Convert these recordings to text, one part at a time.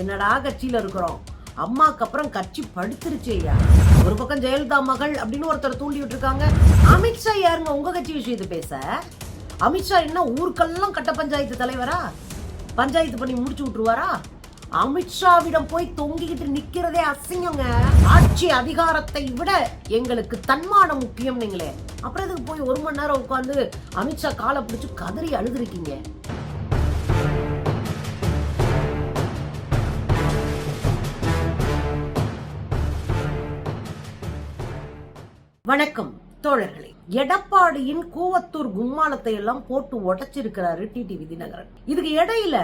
என்னடா கட்சியில இருக்கிறோம்? அம்மாக்கு அப்புறம் கட்சி படுத்துருச்சேயா ஒரு பக்கம் ஜெயலலிதா மகள் அப்படின்னு ஒருத்தர் தூண்டி விட்டுருக்காங்க. அமித்ஷா யாருங்க? உங்க கட்சி விஷயத்து பேச? அமித்ஷா என்ன ஊருக்கெல்லாம் கட்ட பஞ்சாயத்து தலைவரா? பஞ்சாயத்து பண்ணி முடிச்சு விட்டுருவாரா? அமித்ஷாவிடம் போய் தொங்கிக்கிட்டு நிக்கிறதே அசிங்கங்க. ஆட்சி அதிகாரத்தை விட எங்களுக்கு தன்மானம் முக்கியம் நீங்களே அப்புறம் இதுக்கு போய் ஒரு மணி நேரம் உட்காந்து அமித்ஷா காலை பிடிச்சு கதறி அழுதுருக்கீங்க? வணக்கம் தோழர்களே. எடப்பாடியின் கூவத்தூர் கும்மாளத்தை எல்லாம் போட்டு உடைச்சிருக்கிறாரு டிடிவி தினகரன் இதுக்கு இடையில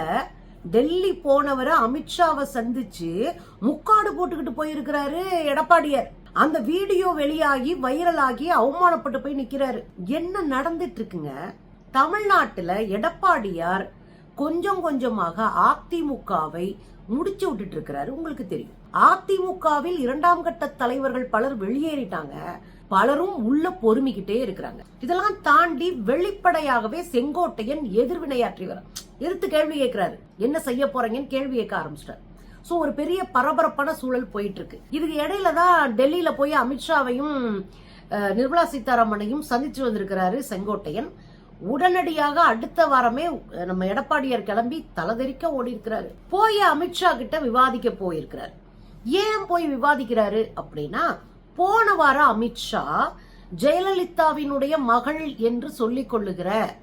டெல்லி போனவரை அமித்ஷாவை சந்திச்சு முக்காடு போட்டுக்கிட்டு போயிருக்கிறாரு எடப்பாடியார். அந்த வீடியோ வெளியாகி வைரலாகி அவமானப்பட்டு போய் நிக்கிறாரு. என்ன நடந்துட்டு இருக்குங்க? தமிழ்நாட்டுல எடப்பாடியார் கொஞ்சம் கொஞ்சமாக அதிமுகவை முடிச்சு விட்டுட்டு இருக்கிறாரு உங்களுக்கு தெரியும். அதிமுகவில் இரண்டாம் கட்ட தலைவர்கள் பலர் வெளியேறிட்டாங்க. பலரும் உள்ள பொறுமிக்கிட்டே இருக்கிறாங்க. இதெல்லாம் தாண்டி வெளிப்படையாகவே செங்கோட்டையன் எதிர்வினையாற்றி வர எதிர்த்து கேள்வி கேட்கிறாரு. என்ன செய்ய போறீங்கன்னு கேள்வி கேட்க ஆரம்பிச்சிட்டாரு. சோ ஒரு பெரிய பரபரப்பான சூழல் போயிட்டு இருக்கு இதுக்கு இடையில தான் டெல்லியில போய் அமித்ஷாவையும் நிர்மலா சீதாராமனையும் சந்திச்சு வந்திருக்கிறாரு செங்கோட்டையன். உடனடியாக அடுத்த வாரமே நம்ம எடப்பாடியார் கிளம்பி தலதெறிக்க ஓடி இருக்கிறாரு போய் அமித்ஷா கிட்ட விவாதிக்க போயிருக்கிறாரு. ஏன் போய் விவாதிக்கிறாரு அப்படின்னா போன வாரம் அமித்ஷா ஜெயலலிதாவினுடைய மகள் என்று சொல்லிக் கொள்ளுகிற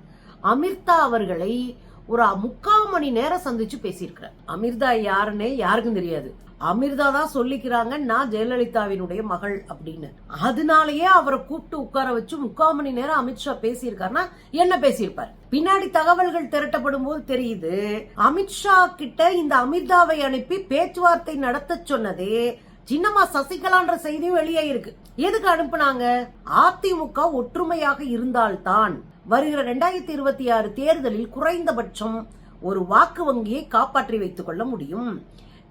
அமிர்தா அவர்களை ஒரு முக்கால் மணி நேரம் சந்திச்சு பேசியிருக்கிறார். அமிர்தா யாருன்னே யாருக்கும் தெரியாது. அமிர்தா தான் சொல்லிக்கிறாங்க நான் ஜெயலலிதாவினுடைய மகள் அப்படின்னு. அதனாலயே அவரை கூப்பிட்டு உட்கார வச்சு முக்கால் மணி நேரம் அமித்ஷா பேசியிருக்காருன்னா என்ன பேசியிருப்பார்? பின்னாடி தகவல்கள் திரட்டப்படும் போது தெரியுது அமித்ஷா கிட்ட இந்த அமிர்தாவை அனுப்பி பேச்சுவார்த்தை நடத்த சொன்னதே சின்னம்மா சசிகலான்ற செய்தியும் வெளியே இருக்கு. எதுக்கு அனுப்புனாங்க? அதிமுக ஒற்றுமையாக இருந்தால்தான் வருகிற ரெண்டாயிரத்தி இருபத்தி ஆறு தேர்தலில் குறைந்தபட்சம் ஒரு வாக்கு வங்கியை காப்பாற்றி வைத்துக் கொள்ள முடியும்.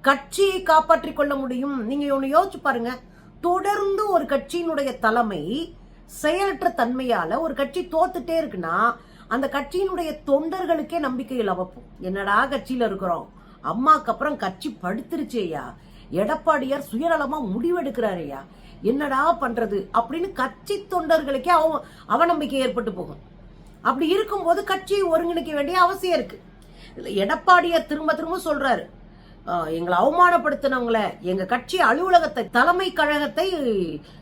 கட்சியை காப்பாற்றிக் கொள்ள முடியும். நீங்க ஒண்ணு யோசிச்சு பாருங்க. தொடர்ந்து ஒரு கட்சியினுடைய தலைமை செயலற்ற தன்மையால ஒரு கட்சி தோத்துட்டே இருக்குன்னா அந்த கட்சியினுடைய தொண்டர்களுக்கே நம்பிக்கை இழப்போம் என்னடா கட்சியில இருக்கிறோம்? அம்மாக்கு அப்புறம் கட்சி படுத்துருச்சேயா எடப்பாடியார் சுயநலமா முடிவெடுக்கிறாரையா என்னடா பண்றது? அப்படின்னு கட்சி தொண்டர்களுக்கே அவ அவநம்பிக்கை ஏற்பட்டு போகும். அப்படி இருக்கும்போது கட்சியை ஒருங்கிணைக்க வேண்டிய அவசியம் இருக்கு. எடப்பாடியார் திரும்ப திரும்ப சொல்றாரு. எங்களை அவமானப்படுத்தினவங்கள எங்க கட்சி அலுவலகத்தை தலைமை கழகத்தை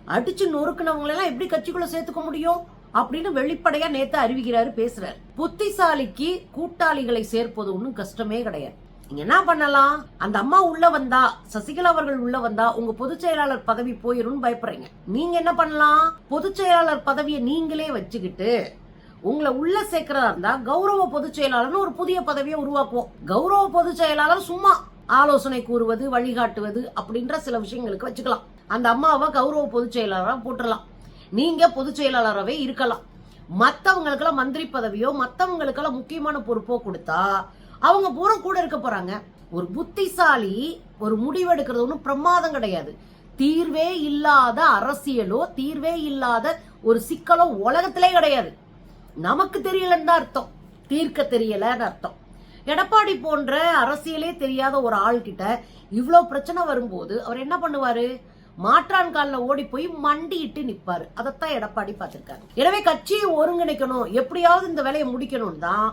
அடிச்சு நொறுக்குனவங்களெல்லாம் எப்படி கட்சிக்குள்ள சேர்த்துக்க முடியும்? அப்படின்னு வெளிப்படையா நேத்து அறிவிக்கிறாரு பேசுறாரு. புத்திசாலிக்கு கூட்டாளிகளை சேர்ப்பது ஒன்றும் கஷ்டமே கிடையாது. நீங்க என்ன பண்ணலாம்? அந்த அம்மா உள்ள வந்தா சசிகலா அவர்கள் உள்ள வந்தா உங்க பொதுச் செயலாளர் பதவி போயிரும்னு பயப்படுறீங்க. நீங்க என்ன பண்ணலாம்? பொதுச் செயலாளர் பதவியை நீங்களே வச்சுக்கிட்டு உங்களை உள்ள சேர்க்கிறதா இருந்தா கௌரவ பொதுச் செயலாளர்னு ஒரு புதிய பதவியை உருவாக்குவோம். கௌரவ பொதுச் செயலாளர் சும்மா ஆலோசனை கூறுவது வழிகாட்டுவது அப்படின்ற சில விஷயங்களுக்கு வச்சுக்கலாம். அந்த அம்மாவை கௌரவ பொதுச் செயலாளராக போட்டுடலாம் நீங்க பொதுச் செயலாளராகவே இருக்கலாம். மற்றவங்களுக்கெல்லாம் மந்திரி பதவியோ மற்றவங்களுக்கெல்லாம் முக்கியமான பொறுப்போ கொடுத்தா அவங்க பூரா கூட இருக்க போறாங்க. ஒரு புத்திசாலி ஒரு முடிவெடுக்கிறது ஒன்றும் பிரமாதம் கிடையாது. தீர்வே இல்லாத அரசியலோ தீர்வே இல்லாத ஒரு சிக்கலோ உலகத்திலே கிடையாது. நமக்கு தெரியலன்னு தான் அர்த்தம். தீர்க்க தெரியலன்னு அர்த்தம். எடப்பாடி போன்ற அரசியலே தெரியாத ஒரு ஆள்கிட்ட இவ்வளோ பிரச்சனை வரும்போது அவர் என்ன பண்ணுவாரு? மாற்றான் காலில் ஓடி போய் மண்டியிட்டு நிற்பார் அதைத்தான் எடப்பாடி பார்த்திருக்காரு. எனவே கட்சியை ஒருங்கிணைக்கணும். எப்படியாவது இந்த வேலையை முடிக்கணும் தான்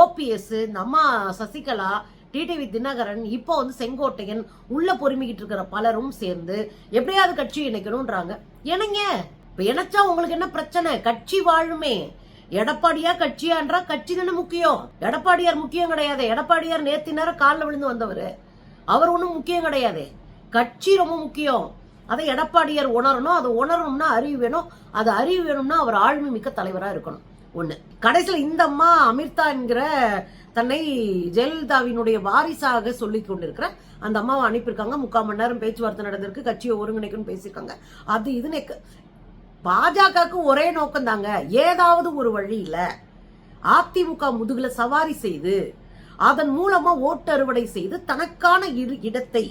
ஓபிஎஸ் நம்ம சசிகலா டிடிவி தினகரன் இப்போ வந்து செங்கோட்டையன் உள்ள பொறுமிக்கிட்டு இருக்கிற பலரும் சேர்ந்து எப்படியாவது கட்சி இணைக்கணும்ன்றாங்க. என்னங்க? இப்ப இணைச்சா உங்களுக்கு என்ன பிரச்சனை? கட்சி வாழுமே. எடப்பாடியா கட்சியான்றா கட்சி தானே முக்கியம். எடப்பாடியார் முக்கியம் கிடையாது. எடப்பாடியார் நேத்தி நேரம் காலில் விழுந்து வந்தவர். அவர் ஒன்றும் முக்கியம் கிடையாது. கட்சி ரொம்ப முக்கியம். அதை எடப்பாடியார் உணரணும். அதை உணரணும்னா அறிவு வேணும். அது அறிவு வேணும்னா அவர் ஆழ்மை மிக்க தலைவராக இருக்கணும். ஒன்று கடைசியில் இந்த அம்மா அமிர்தா என்கிற தன்னை ஜெயலலிதாவினுடைய வாரிசாக சொல்லி கொண்டிருக்கிற அந்த அம்மாவை அனுப்பியிருக்காங்க. முக்கால் மணி நேரம் பேச்சுவார்த்தை நடந்திருக்கு. கட்சியை ஒருங்கிணைக்குன்னு பேசியிருக்காங்க. அது இதுன்னு பாஜகவுக்கும் ஒரே நோக்கம் தாங்க ஏதாவது ஒரு வழியில அதிமுக முதுகுல சவாரி செய்து அதன் மூலமா ஓட்டு அறுவடை செய்து தனக்கான இரு இடத்தை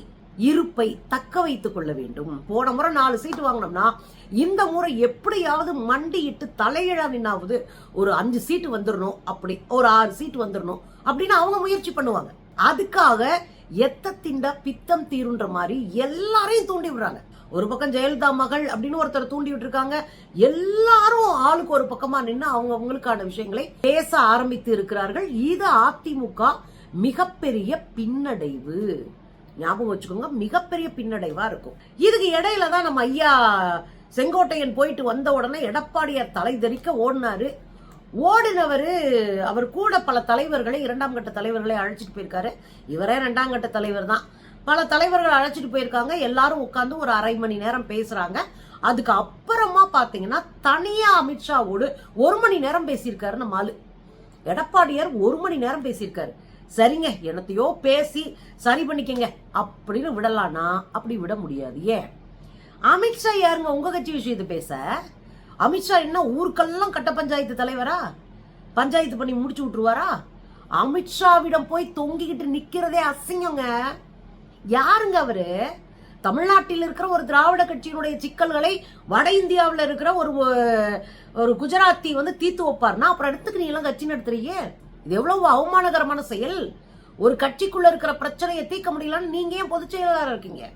இருப்பை தக்க வைத்துக் கொள்ள வேண்டும். போன முறை நாலு சீட்டு வாங்கினோம்னா இந்த முறை எப்படியாவது மண்டியிட்டு தலையிழாவின்னாவது ஒரு அஞ்சு சீட்டு வந்துடணும் அப்படி ஒரு ஆறு சீட்டு வந்துடணும் அப்படின்னு அவங்க முயற்சி பண்ணுவாங்க. அதுக்காக எத்த திண்ட பித்தம் தீருன்ற மாதிரி எல்லாரையும் தூண்டி விடுறாங்க. ஒரு பக்கம் ஜெயலலிதா மகள் அப்படின்னு ஒருத்தர் தூண்டி விட்டுருக்காங்க எல்லாரும் ஆளுக்கு ஒரு பக்கமா நின்று அவங்க அவங்களுக்கான விஷயங்களை பேச ஆரம்பித்து இருக்கிறார்கள். இது அதிமுக மிகப்பெரிய பின்னடைவு. ஞாபகம் வச்சுக்கோங்க மிகப்பெரிய பின்னடைவா இருக்கும். இதுக்கு இடையில தான் நம்ம ஐயா செங்கோட்டையன் போயிட்டு வந்த உடனே எடப்பாடியார் தலை தெறிக்க ஓடினாரு. ஓடினவர் அவர் கூட பல தலைவர்களை இரண்டாம் கட்ட தலைவர்களை அழைச்சிட்டு போயிருக்காரு. இவரே ரெண்டாம் கட்ட தலைவர் தான். பல தலைவர்கள் அழைச்சிட்டு போயிருக்காங்க. எல்லாரும் உட்காந்து ஒரு அரை மணி நேரம் பேசுறாங்க. அதுக்கு அப்புறமா பாத்தீங்கன்னா தனியா அமித்ஷாவோடு ஒரு மணி நேரம் பேசியிருக்காரு நம்ம ஆளு. எடப்பாடியார் ஒரு மணி நேரம் பேசியிருக்காரு. சரிங்க என்னத்தையோ பேசி சரி பண்ணிக்கங்க. அப்படின்னு விடலானா? அப்படி விட முடியாது. ஏன்? அமித்ஷா யாருங்க? உங்க கட்சி விஷயத்தை பேச. அமித்ஷா என்ன ஊருக்கெல்லாம் கட்ட பஞ்சாயத்து தலைவரா? பஞ்சாயத்து பண்ணி முடிச்சு விட்டுருவாரா? அமித்ஷாவிடம் போய் தொங்கிக்கிட்டு நிக்கிறதே அசிங்கங்க. யாருங்க அவரு? தமிழ்நாட்டில் இருக்கிற ஒரு திராவிட கட்சியினுடைய சிக்கல்களை வட இந்தியாவில் இருக்கிற ஒரு ஒரு குஜராத்தி வந்து தீர்த்து வைப்பார்னா அப்புறம் இடத்துக்கு நீ எல்லாம் கட்சி நடத்துறீங்க இது எவ்வளவு அவமானகரமான செயல். ஒரு கட்சிக்குள்ள இருக்கிற பிரச்சனையை தீர்க்க முடியலன்னு நீங்க ஏன் பொதுச் செயலாளர் இருக்கீங்க?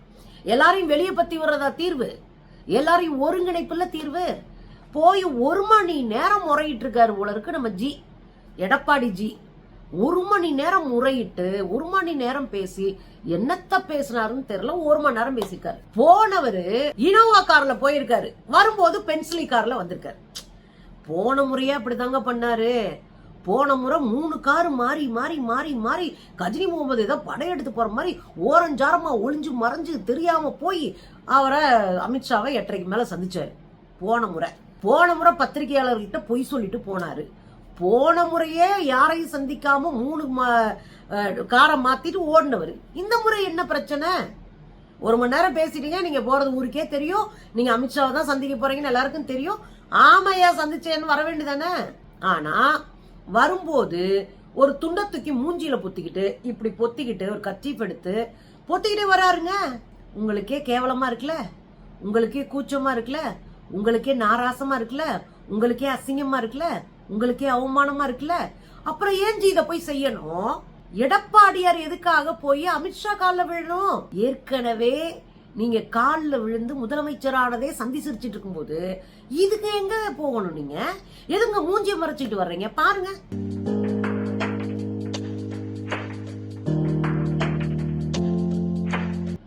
எல்லாரையும் வெளியே பத்தி வர்றதா தீர்வு? எல்லாரையும் ஒருங்கிணைப்புல தீர்வு? போய் ஒரு மணி நேரம் முறையிட்டு இருக்காரு போல இருக்கு நம்ம ஜி எடப்பாடி ஜி. ஒரு மணி நேரம் முறையிட்டு ஒரு மணி நேரம் பேசி என்னத்த பேசினாருன்னு தெரியல ஒரு மணி நேரம் பேசியிருக்காரு. போனவரு இனோவா கார்ல போயிருக்காரு. வரும்போது பென்சிலி கார்ல வந்திருக்காரு. போன முறையே அப்படிதாங்க பண்ணாரு. போன முறை மூணு கார் மாறி மாறி மாறி மாறி கஜினி முகமது ஏதோ படையெடுத்து போற மாதிரி ஓரஞ்சாரமா ஒளிஞ்சு மறைஞ்சு தெரியாம போய் அவரை அமித்ஷாவை எட்டரைக்கு மேல சந்திச்சாரு. போன முறை. போன முறை பத்திரிகையாளர்கிட்ட பொய் சொல்லிட்டு போனாரு. போன முறையே யாரையும் சந்திக்காம மூணு ம- காரை மாத்திட்டு ஓடினவர். இந்த முறை என்ன பிரச்சனை? ஒரு மணி நேரம் பேசிட்டீங்க நீங்க போறது ஊருக்கே தெரியும். நீங்க அமித்ஷாவை தான் சந்திக்க போறீங்கன்னு எல்லாருக்கும் தெரியும். ஆமையா சந்திச்சேன்னு வர வேண்டியதானே? ஆனா வரும்போது ஒரு துண்டை தூக்கி மூஞ்சில பொத்திக்கிட்டு இப்படி பொத்திக்கிட்டு ஒரு கச்சீப் எடுத்து பொத்திக்கிட்டே வராருங்க. உங்களுக்கே கேவலமா இருக்குல்ல? உங்களுக்கே கூச்சமா இருக்குல்ல? உங்களுக்கே நாராசமா இருக்குல்ல? உங்களுக்கே அசிங்கமா இருக்குல்ல? உங்களுக்கே அவமானமா இருக்குல்ல? அப்புறம் ஏன் இதை போய் செய்யணும்? எடப்பாடியார் எதுக்காக போய் அமித்ஷா காலில் விழணும்? ஏற்கனவே நீங்க காலில் விழுந்து முதலமைச்சரானதே சந்தி சிரிச்சிட்டு இருக்கும்போது இதுக்கு எங்க போகணும் நீங்க? எதுங்க மூஞ்சிய மறைச்சிட்டு வர்றீங்க? பாருங்க.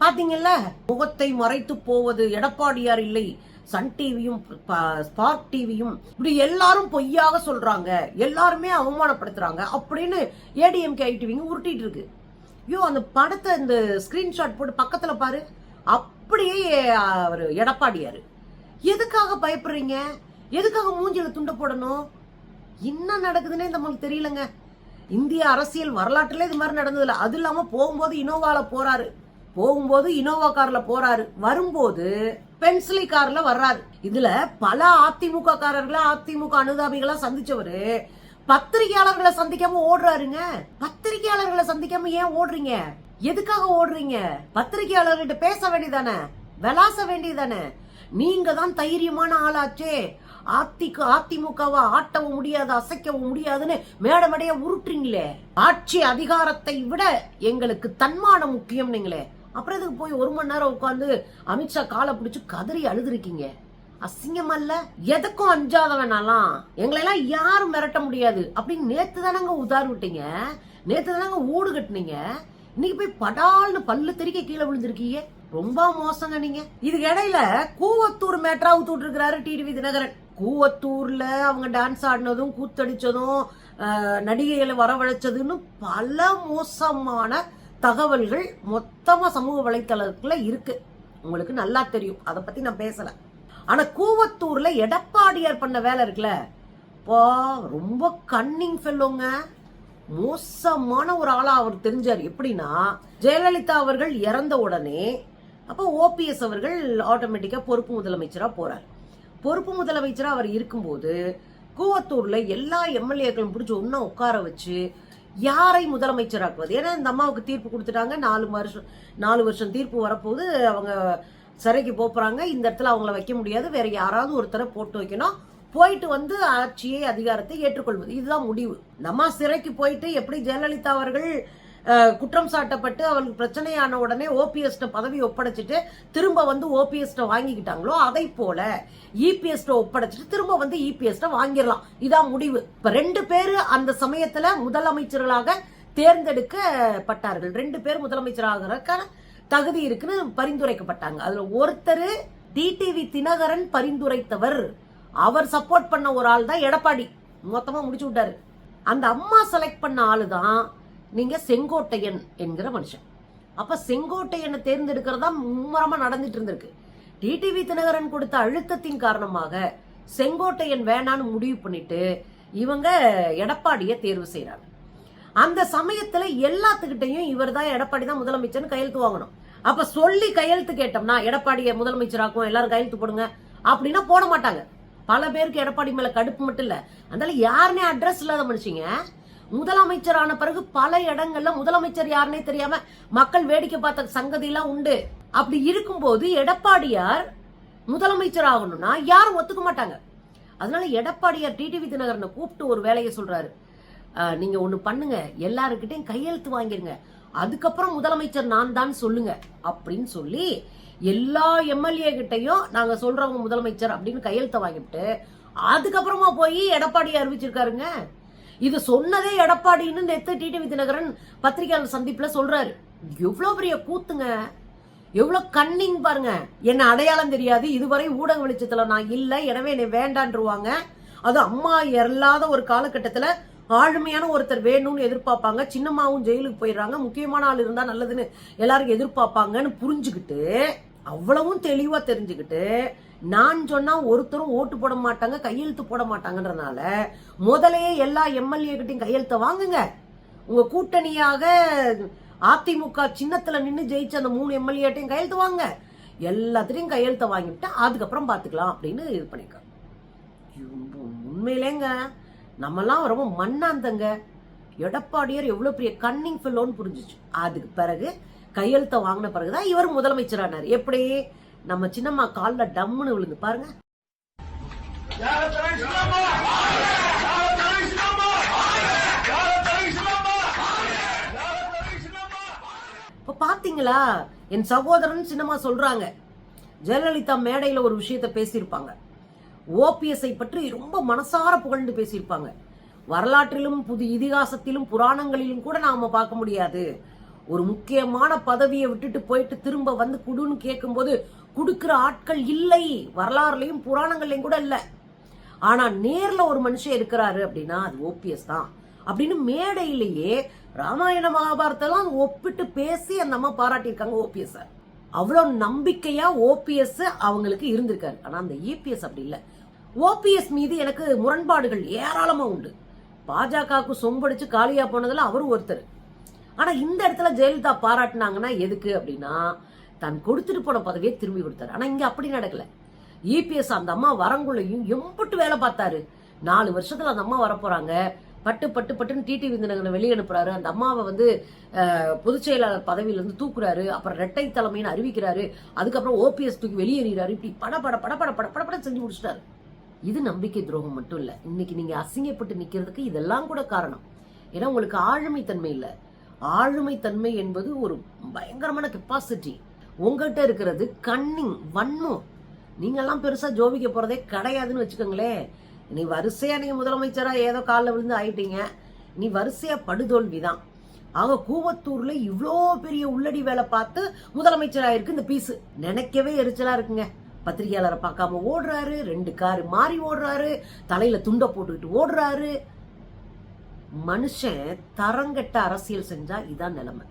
பாத்தீங்கல்ல? முகத்தை மறைத்து போவது எடப்பாடியார் இல்லை. சன் டிவியும் ஸ்பார்க் டிவியும் இப்படி எல்லாரும் பொய்யாக சொல்றாங்க. எல்லாருமே அவமானப்படுத்துறாங்க அப்படின்னு ஏடிஎம்கே ஐடிவிங்க உருட்டிட்டு இருக்கு. ஐயோ அந்த படத்தை இந்த ஸ்கிரீன்ஷாட் போட்டு பக்கத்துல பாரு. அப்படியே அவர் எடப்பாடியாரு. எதுக்காக பயப்படுறீங்க? எதுக்காக மூஞ்சில துண்டை போடணும்? என்ன நடக்குதுன்னே நம்மளுக்கு தெரியலங்க. இந்திய அரசியல் வரலாற்றுல இது மாதிரி நடந்ததில்ல. அது இல்லாம போகும்போது இனோவால போறாரு. போகும்போது இனோவா கார்ல போறாரு. வரும்போது பென்சிலி கார்ல வர்றாரு. இதுல பல அதிமுக காரர்களை அதிமுக அனுதாபிகளா சந்திச்சவரு. பத்திரிகையாளர்களை சந்திக்காம ஓடுறாருங்க. பத்திரிகையாளர்களை சந்திக்காம ஏன் ஓடுறீங்க? எதுக்காக ஓடுறீங்க? பத்திரிகையாளர்கிட்ட பேச வேண்டியதானே? விளாச வேண்டியதானே? நீங்க தான் தைரியமான ஆளாச்சே. அதிக அதிமுகவை ஆட்டவும் முடியாது அசைக்கவும் முடியாதுன்னு மேட மேடைய உருட்டுறீங்களே. ஆட்சி அதிகாரத்தை விட எங்களுக்கு தன்மானம் முக்கியம் நீங்களே அப்புறம் இதுக்கு போய் ஒரு மணி நேரம் உட்காந்து அமித்ஷா காலை பிடிச்சி கதறி அழுதுருக்கீங்க? அசிங்கமல்ல. எதுக்கும் அஞ்சாதவனாலாம். எங்களெல்லாம் எங்களை எல்லாம் யாரும் மிரட்ட முடியாது. அப்படின்னு நேத்து தானங்க உதார் விட்டீங்க? நேத்து தானங்க ஊடு கட்டினீங்க? இன்னைக்கு போய் படால்னு பல்லு தெறிக்க கீழே விழுந்திருக்கீங்க. ரொம்ப மோசங்க நீங்க. இதுக்கு இடையில கூவத்தூர் மேட்ரா ஊத்துட்டு இருக்கிறாரு டிடிவி தினகரன். கூவத்தூர்ல அவங்க டான்ஸ் ஆடினதும் கூத்தடிச்சதும் நடிகைகளை வரவழைச்சதுன்னு பல மோசமான தகவல்கள் மொத்தமாக சமூக வலைத்தளத்துல இருக்கு. உங்களுக்கு நல்லா தெரியும். அதை பத்தி நான் பேசல. ஆனா கூவத்தூர்ல எடப்பாடியார் பண்ண வேலை இருக்குல்ல? பா ரொம்ப கன்னிங் ஃபெல்லோங்க மோசமான ஒரு ஆளா அவர் தெரிஞ்சார். எப்படின்னா ஜெயலலிதா அவர்கள் இறந்த உடனே அப்போ ஓபிஎஸ் அவர்கள் ஆட்டோமேட்டிக்கா பொறுப்பு முதலமைச்சரா போறார். பொறுப்பு முதலமைச்சரா அவர் இருக்கும்போது கூவத்தூர்ல எல்லா எம்எல்ஏக்களும் பிடிச்சி ஒன்றா உட்கார வச்சு யாரை முதலமைச்சராக்குவது? ஏன்னா இந்த அம்மாவுக்கு தீர்ப்பு கொடுத்துட்டாங்க. நாலு வருஷம் நாலு வருஷம் தீர்ப்பு வரப்போது அவங்க சிறைக்கு போகிறாங்க இந்த இடத்துல அவங்கள வைக்க முடியாது. வேற யாராவது ஒருத்தரை போட்டு வைக்கணும். போயிட்டு வந்து ஆட்சியை அதிகாரத்தை ஏற்றுக்கொள்வது. இதுதான் முடிவு. நம்ம சிறைக்கு போயிட்டு எப்படி ஜெயலலிதா அவர்கள் குற்றம் சாட்டப்பட்டு அவளுக்கு பிரச்சனையான உடனே ஓபிஎஸ்ட பதவி ஒப்படைச்சிட்டு திரும்ப வந்து ஓபிஎஸ்ட வாங்கிக்கிட்டாங்களோ அதை போல இபிஎஸ்ட ஒப்படைச்சிட்டு திரும்ப வந்து இபிஎஸ்ட வாங்கிடலாம். இதான் முடிவு. இப்ப ரெண்டு பேரு அந்த சமயத்துல முதலமைச்சர்களாக தேர்ந்தெடுக்கப்பட்டார்கள். ரெண்டு பேர் முதலமைச்சராகிறதுக்கான தகுதி இருக்குன்னு பரிந்துரைக்கப்பட்டாங்க. அதுல ஒருத்தர் டிடிவி தினகரன் பரிந்துரைத்தவர். அவர் சப்போர்ட் பண்ண ஒரு ஆள் தான் எடப்பாடி. மொத்தமா முடிச்சு விட்டாரு. அந்த அம்மா செலக்ட் பண்ண ஆளு தான் நீங்க செங்கோட்டையன் என்கிற மனுஷன். அப்ப செங்கோட்டையனை தேர்ந்தெடுக்கிறதா மும்முரமா நடந்துட்டு இருந்திருக்கு. டிடிவி தினகரன் கொடுத்த அழுத்தத்தின் காரணமாக செங்கோட்டையன் வேணான்னு முடிவு பண்ணிட்டு இவங்க எடப்பாடியை தேர்வு செய்யறாங்க அந்த சமயத்துல எல்லாத்துக்கிட்டையும் இவர் தான் எடப்பாடி தான் முதலமைச்சர்னு கையெழுத்து வாங்கணும். அப்ப சொல்லி கையெழுத்து கேட்டோம்னா எடப்பாடியை முதலமைச்சராக்கும் எல்லாரும் கையெழுத்து போடுங்க அப்படின்னா போட மாட்டாங்க. பல பேருக்கு எடப்பாடி மேல கடுப்பு மட்டும் இல்ல. அதனால யாருனே அட்ரஸ் இல்லாத மனுஷங்க. முதலமைச்சரான பிறகு பல இடங்கள்ல முதலமைச்சர் யாருன்னே தெரியாம மக்கள் வேடிக்கை பார்த்த சங்கதி எல்லாம் உண்டு. அப்படி இருக்கும்போது எடப்பாடியார் முதலமைச்சர் ஆகணும்னா யாரும் ஒத்துக்க மாட்டாங்க. அதனால எடப்பாடியார் டிடிவி தினகரனை கூப்பிட்டு ஒரு வேலையை சொல்றாரு. நீங்க ஒண்ணு பண்ணுங்க. எல்லாருக்கிட்டையும் கையெழுத்து வாங்கிருங்க. அதுக்கப்புறம் முதலமைச்சர் நான் தான் சொல்லுங்க அப்படின்னு சொல்லி எல்லா எம்எல்ஏ கிட்டையும் நாங்க சொல்றவங்க முதலமைச்சர் அப்படின்னு கையெழுத்த வாங்கிட்டு அதுக்கப்புறமா போய் எடப்பாடி அறிவிச்சிருக்காருங்க. இது சொன்னதே எடப்பாடின்னு நேத்து டிடிவி தினகரன் பத்திரிகையாளர் சந்திப்புல சொல்றாரு. எவ்வளவு பெரிய கூத்துங்க? எவ்வளவு கன்னிங் பாருங்க. என்ன அடையாளம் தெரியாது. இதுவரை ஊடக வெளிச்சத்துல நான் இல்லை. எனவே என்னை வேண்டான்றுவாங்க. அது அம்மா இல்லாத ஒரு காலகட்டத்துல ஆளுமையான ஒருத்தர் வேணும்னு எதிர்பார்ப்பாங்க. சின்னம்மாவும் ஜெயிலுக்கு போயிடுறாங்க. முக்கியமான ஆள் இருந்தா நல்லதுன்னு எல்லாரும் எதிர்பார்ப்பாங்கன்னு புரிஞ்சுக்கிட்டு அவ்வளவும் தெளிவா தெரிஞ்சுக்கிட்டு நான் சொன்னா ஒருத்தரும் ஓட்டு போட மாட்டாங்க கையெழுத்து போட மாட்டாங்கன்றனால முதலே எல்லா எம்எல்ஏ கிட்டையும் கையெழுத்த வாங்குங்க. உங்க கூட்டணியாக அதிமுக சின்னத்துல நின்று ஜெயிச்ச அந்த மூணு எம்எல்ஏட்டையும் கையெழுத்து வாங்க. எல்லாத்துலயும் கையெழுத்த வாங்கிவிட்டு அதுக்கப்புறம் பாத்துக்கலாம் அப்படின்னு இது பண்ணிருக்காங்க. உண்மையிலேங்க நம்மலாம் ரொம்ப மண்ணாந்தங்க. எடப்பாடியார் எவ்வளவு பெரிய கன்னிங் ஃபில்லோன்னு புரிஞ்சிச்சு. அதுக்கு பிறகு கையெழுத்த வாங்கின பிறகுதான் இவர் முதலமைச்சரானார். எப்படி? நம்ம சின்னம்மா காலில் டம்முன்னு விழுந்து பாருங்க. இப்போ தலைசிலாமா இப்ப பாத்தீங்களா? என் சகோதரன் சின்னம்மா சொல்றாங்க ஜெயலலிதா மேடையில ஒரு விஷயத்த பேசியிருப்பாங்க. ஓபிஎஸ்ஐ பற்றி ரொம்ப மனசார புகழ்ந்து பேசியிருப்பாங்க. வரலாற்றிலும் புது இதிகாசத்திலும் புராணங்களிலும் கூட நாம பார்க்க முடியாது. ஒரு முக்கியமான பதவியை விட்டுட்டு போயிட்டு திரும்ப வந்து குடுன்னு கேட்கும்போது கொடுக்குற ஆட்கள் இல்லை. வரலாறுலையும் புராணங்கள்லையும் கூட இல்லை. ஆனா நேர்ல ஒரு மனுஷன் இருக்கிறாரு அப்படின்னா அது ஓபிஎஸ் தான். அப்படின்னு மேடையிலேயே ராமாயண மகாபாரத்தெல்லாம் ஒப்பிட்டு பேசி அந்த அம்மா பாராட்டியிருக்காங்க ஓபிஎஸ் அவ்வளோ நம்பிக்கையா ஓபிஎஸ் அவங்களுக்கு இருந்திருக்காரு. ஆனா அந்த இபிஎஸ் அப்படி இல்லை. ஓபிஎஸ் மீது எனக்கு முரண்பாடுகள் ஏராளமா உண்டு. பாஜகவுக்கு சொம்படிச்சு காலியா போனதுல அவரும் ஒருத்தர். ஆனா இந்த இடத்துல ஜெயலலிதா பாராட்டினாங்கன்னா எதுக்கு அப்படின்னா தான் கொடுத்துட்டு போன பதவியை திரும்பி கொடுத்தாரு. ஆனா இங்க அப்படி நடக்கல. இபிஎஸ் அந்த அம்மா வரங்குள்ளையும் எம்புட்டு வேலை பார்த்தாரு. நாலு வருஷத்துல அந்த அம்மா வரப்போறாங்க. பட்டு பட்டு பட்டுன்னு டிடி விருந்தினங்களை வெளியே அனுப்புறாரு. அந்த அம்மாவை வந்து பொதுச் செயலாளர் பதவியிலிருந்து தூக்குறாரு. அப்புறம் ரெட்டை தலைமைன்னு அறிவிக்கிறாரு. அதுக்கப்புறம் ஓபிஎஸ் தூக்கி வெளியேறாரு இப்படி பட பட பட பட பட பட பட செஞ்சு முடிச்சிட்டாரு. இது நம்பிக்கை துரோகம் மட்டும் இல்லை. இன்னைக்கு நீங்க அசிங்கப்பட்டு நிக்கிறதுக்கு இதெல்லாம் கூட காரணம். ஏன்னா உங்களுக்கு ஆளுமை தன்மை ஆளுமை தன்மை என்பது ஒரு பயங்கரமான கெப்பாசிட்டி உங்ககிட்ட இருக்கிறது கன்னிங் வன்மம். நீங்கெல்லாம் பெருசா ஜோபிக்க போறதே கிடையாதுன்னு வச்சுக்கோங்களேன் நீ வரிசையா நீங்க முதலமைச்சரா ஏதோ காலில் விழுந்து ஆயிட்டீங்க. நீ வரிசையா படுதோல்விதான். ஆக கூவத்தூர்ல இவ்வளோ பெரிய உள்ளடி வேலை பார்த்து முதலமைச்சராக ஆயிருக்கு இந்த பீஸு. நினைக்கவே எரிச்சலா இருக்குங்க. பத்திரிகையாளரை பார்க்காம ஓடுறாரு ரெண்டு காரு மாறி ஓடுறாரு தலையில துண்டை போட்டுக்கிட்டு ஓடுறாரு. மனுஷன் தரங்கட்ட அரசியல் செஞ்சா இதான் நிலைமை.